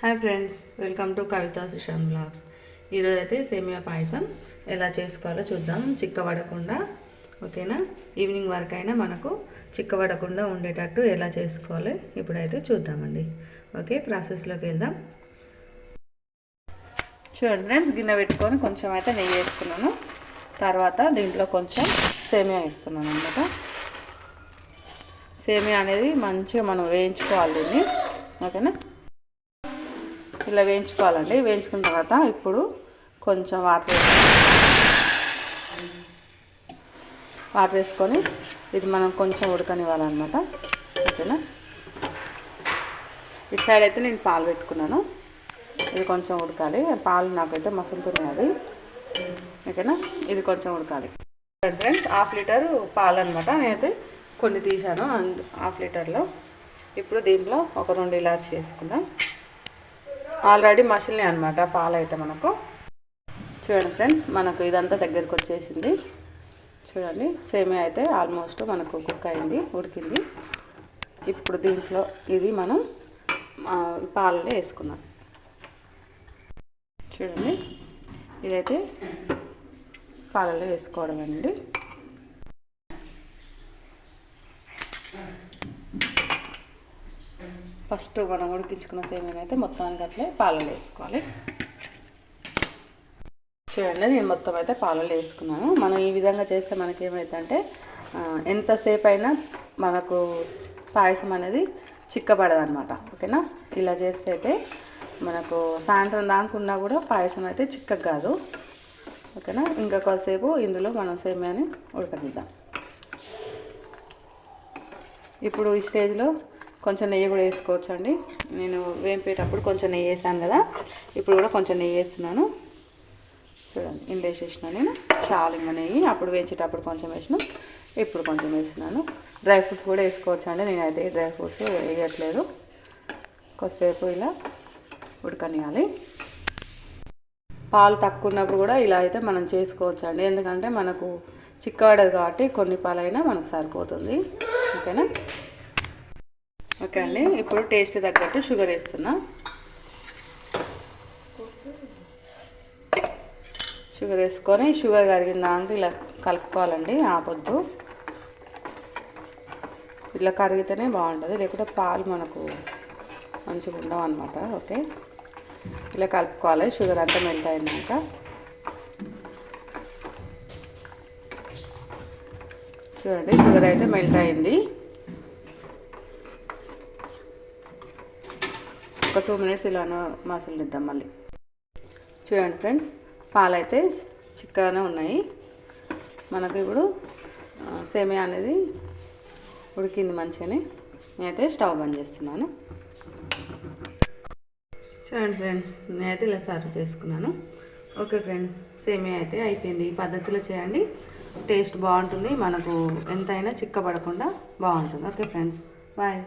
Hi friends welcome to Kavitha Sushant blogs ఈరోజు అయితే సేమియా పాయసం ఎలా చేసుకోవాలో చూద్దాం. చిక్కబడకుండా ఓకేనా? ఈవినింగ్ వరకు అయినా మనకు చిక్కబడకుండా ఉండేటట్టు ఎలా చేసుకోవాలి ఇప్పుడైతే చూద్దామండి. ఓకే ప్రాసెస్లోకి వెళ్దాం. చూడండి ఫ్రెండ్స్ గిన్నె పెట్టుకొని కొంచెం అయితే నెయ్యి వేసుకున్నాను. తర్వాత దీంట్లో కొంచెం సేమియా వేస్తున్నాను అనమాట సేమియా అనేది మంచిగా మనం వేయించుకోవాలి దీన్ని. ఓకేనా? ఇలా వేయించుకోవాలండి. వేయించుకున్న తర్వాత ఇప్పుడు కొంచెం వాటర్ వాటర్ వేసుకొని ఇది మనం కొంచెం ఉడకనివ్వాలన్నమాట. ఓకేనా? ఇటు సైడ్ అయితే నేను పాలు పెట్టుకున్నాను. ఇది కొంచెం ఉడకాలి. పాలు నాకైతే మసులుతున్నాయి అది ఓకేనా? ఇది కొంచెం ఉడకాలి. ఫ్రెండ్స్ హాఫ్ లీటర్ పాలు అనమాట నేనైతే కొన్ని తీసాను హాఫ్ లీటర్లో. ఇప్పుడు దీంట్లో ఒక రెండు ఇలాచి వేసుకుందాం. ఆల్రెడీ మసిలినాయి అనమాట పాలు అయితే మనకు. చూడండి ఫ్రెండ్స్ మనకు ఇదంతా దగ్గరికి వచ్చేసింది. చూడండి సేమియా అయితే ఆల్మోస్ట్ మనకు కుక్ అయింది ఉడికింది. ఇప్పుడు దీంట్లో ఇది మనం పాలని వేసుకున్నాం చూడండి ఇదైతే పాలలో వేసుకోవడం అండి. ఫస్ట్ మనం ఉడికించుకున్న సేమియాని అయితే మొత్తానికి అట్లే పాలలో వేసుకోవాలి. చూడండి నేను మొత్తం అయితే పాలలో వేసుకున్నాను. మనం ఈ విధంగా చేస్తే మనకి ఏమవుతుందంటే ఎంతసేపు అయినా మనకు పాయసం అనేది చిక్కబడదు అనమాట ఓకేనా? ఇలా చేస్తే అయితే మనకు సాయంత్రం దాకున్నా కూడా పాయసం అయితే చిక్కగా కాదు. ఓకేనా? ఇంకా కొద్దిసేపు ఇందులో మనం సేమియాని ఉడకనిద్దాం. ఇప్పుడు ఈ స్టేజ్లో కొంచెం నెయ్యి కూడా వేసుకోవచ్చు అండి నేను వేంపేటప్పుడు కొంచెం నెయ్యి వేసాను కదా ఇప్పుడు కూడా కొంచెం నెయ్యి వేస్తున్నాను. చూడండి ఇంట్లో వేసేసిన నేను. చాలా ఇంకా నెయ్యి. అప్పుడు వేయించేటప్పుడు కొంచెం వేసిన ఇప్పుడు కొంచెం వేస్తున్నాను. డ్రై ఫ్రూట్స్ కూడా వేసుకోవచ్చు అండి నేనైతే డ్రై ఫ్రూట్స్ వేయట్లేదు. కొద్దిసేపు ఇలా ఉడకనియాలి. పాలు తక్కువ ఉన్నప్పుడు కూడా ఇలా అయితే మనం చేసుకోవచ్చు అండి ఎందుకంటే మనకు చిక్కబడదు కాబట్టి కొన్ని పాలైనా మనకు సరిపోతుంది. ఓకేనా? ఓకే అండి. ఇప్పుడు టేస్ట్ తగ్గట్టు షుగర్ వేస్తున్నా. షుగర్ వేసుకొని షుగర్ కరిగిన దాకా ఇలా కలుపుకోవాలండి. ఆపొద్దు. ఇట్లా కరిగితేనే బాగుంటుంది. లేకుంటే పాలు మనకు మంచిగా ఉండవు అనమాట ఓకే. ఇలా కలుపుకోవాలి. షుగర్ అంతా మెల్ట్ అయినాక. చూడండి షుగర్ అయితే మెల్ట్ అయింది. ఒక టూ మినిట్స్ ఇలా మసలిద్దాం మళ్ళీ. చూడండి ఫ్రెండ్స్ పాలైతే చిక్కగానే ఉన్నాయి. మనకు ఇప్పుడు సేమియా అనేది ఉడికింది మంచిగానే. నేనైతే స్టవ్ బంద్ చేస్తున్నాను. చూడండి ఫ్రెండ్స్ నేనైతే ఇలా సర్వ్ చేసుకున్నాను. ఓకే ఫ్రెండ్స్ సేమియా అయితే అయిపోయింది. ఈ పద్ధతిలో చేయండి. టేస్ట్ బాగుంటుంది. మనకు ఎంతైనా చిక్కబడకుండా బాగుంటుంది. Okay friends bye.